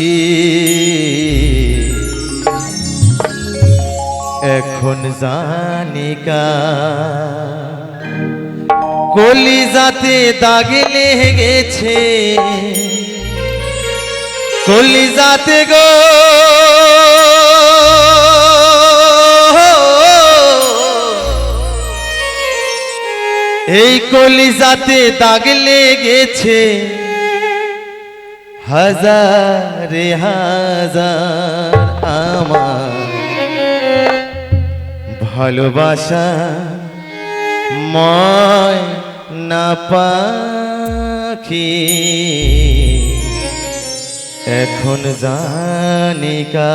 পাখি। এখন জানিকা কলিজাতে দাগে লেগেছে। কলিজাতে গো। এই কলি কলিজাতে দাগ লেগেছে। হাজারে হাজার আমার ভালোবাসা ময় না পাখি। এখন জানিকা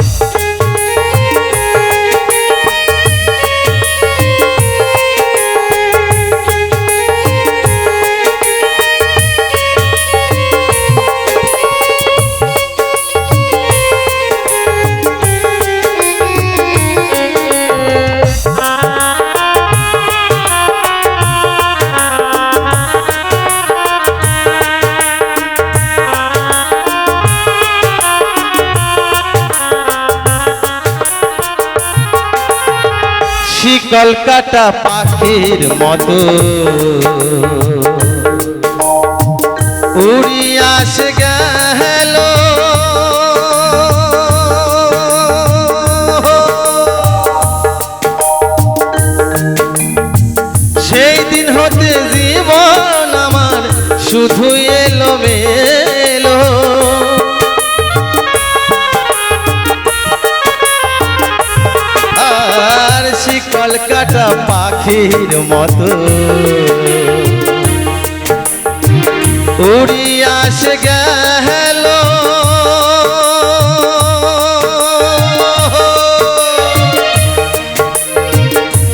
কাটা পাখির মতো। উড়িয়া সে পাখির মতো। গেল।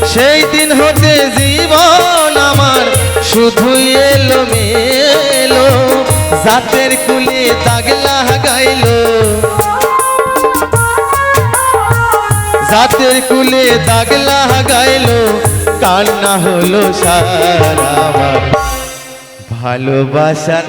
সেই দিন হতে জীবন আমার শুধু এলো মেলো জাতের কুলে দাগলা গাইলো জাতের কুলে দাগলা গাইলো কান্না হলো সারা ভালোবাসার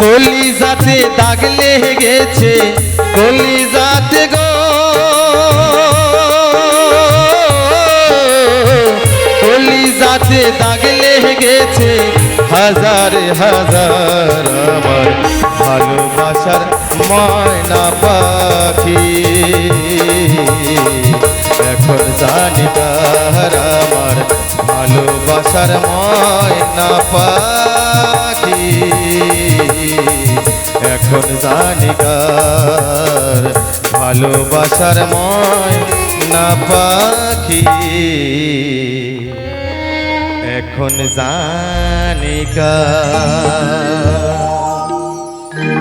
কলিজাতে দাগ লেগেছে কলিজাতে গো লেগেছে হাজার হাজার আমার ভালোবাসার ময়না পাখি। এখন জানি তার আমার ভালোবাসার ময়না পাখি। এখন জানি কার ভালোবাসার ময়না পাখি। এখন জানি কার